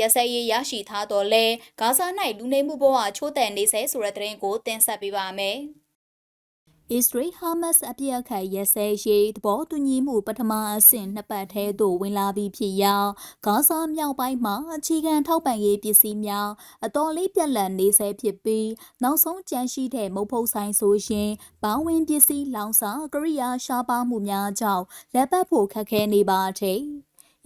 ရက်စက်ရေးရရှိထားတော်လဲဂါဇာ၌လူနေမှုဘဝချိုးတဲ့နေဆဲဆိုတဲ့သတင်းကိုတင်ဆက်ပေးပါမယ်။ Israel Hamas အပြစ်အခတ်ရက်စဲရေးသဘောတူညီမှုပထမအဆင့်နှစ်ပတ်ထဲသို့ဝင်လာပြီးဖြစ်ရာဂါဇာမြောက်ပိုင်းမှာအခြေခံထောက်ပံ့ရေးပစ္စည်းများအတော်လေးပြက်လက်နေဆဲဖြစ်ပြီးနောက်ဆုံးကြန့်ရှိတဲ့မုတ်ဖုတ်ဆိုင်ဆိုရင်ဘောင်းဝင်ပစ္စည်းလောင်စာကရိယာရှားပါမှုများကြောင့်လက်ပတ်ဖို့ခက်ခဲနေပါတဲ့။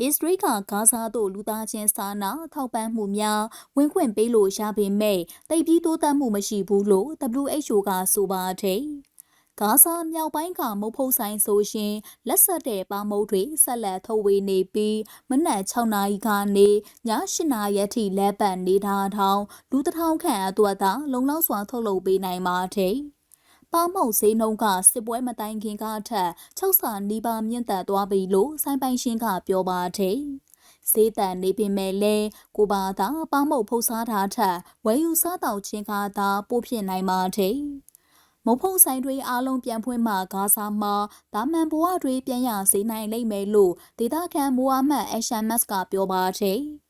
အစ္စရေးကဂါဇာတို့လူသားချင်းစာနာထောက်ပံ့မှုများဝင်ခွင့်ပေးလို့ရပေမဲ့တိတ်ပြီးတိုးတက်မှုမရှိဘူးလို့ WHO ကဆိုပါတယ်။ဂါဇာမြောက်ပိုင်းကမုတ်ဖုတ်ဆိုင်ဆိုရှင်လက်ဆက်တဲ့ပါမုတ်တွေဆက်လက်ထုတ်ဝေနေပြီးမနက်6နာရီကနေည8နာရီအထိလဲပတ်နေတာထောင်လူတစ်ထောင်ခန့်အတွက်သာလုံလောက်စွာထုတ်လုပ်ပေးနိုင်ပါတယ်။ ပါမုတ်ဈေးနှုန်းကစစ်ပွဲမတိုင်ခင်ကအထက်6ဆနီးပါးမြင့်တက်သွားပြီလို့ဆိုင်ပိုင်ရှင်ကပြောပါတယ်။ဈေးတန်နေပေမဲ့လည်းကိုပါသာပါမုတ်ဖုတ်စားတာထက်ဝယ်ယူစားတောက်ခြင်းကသာပိုဖြစ်နိုင်ပါတယ်။မုံဖုံဆိုင်တွေအားလုံးပြန်ဖွင့်မှဂါဇာမှာဒါမန်ဘဝတွေပြန်ရစေနိုင်လိမ့်မယ်လို့ဒေသခံမိုဟာမက်အရှမ်မတ်ကပြောပါတယ်။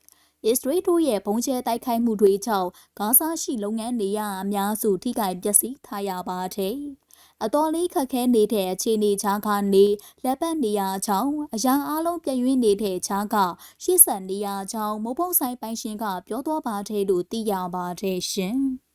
အစ္စရေးတို့ရဲ့ဘုံကျဲတိုက်ခိုက်မှုတွေကြောင့်ဂါဇာရှိလုပ်ငန်းတွေရအများစုထိခိုက်ပျက်စီးထားရပါတယ်။အတော်လေးခက်ခဲနေတဲ့အခြေအနေချားကနေလက်ပတ်နေရချောင်းအရာအလုံးပြည့်ရင်းနေတဲ့ချားကရှေ့ဆက်နေရချောင်းမုံဖုံဆိုင်ပိုင်ရှင်ကပြောသွားပါတယ်လို့သိရပါတယ်ရှင်။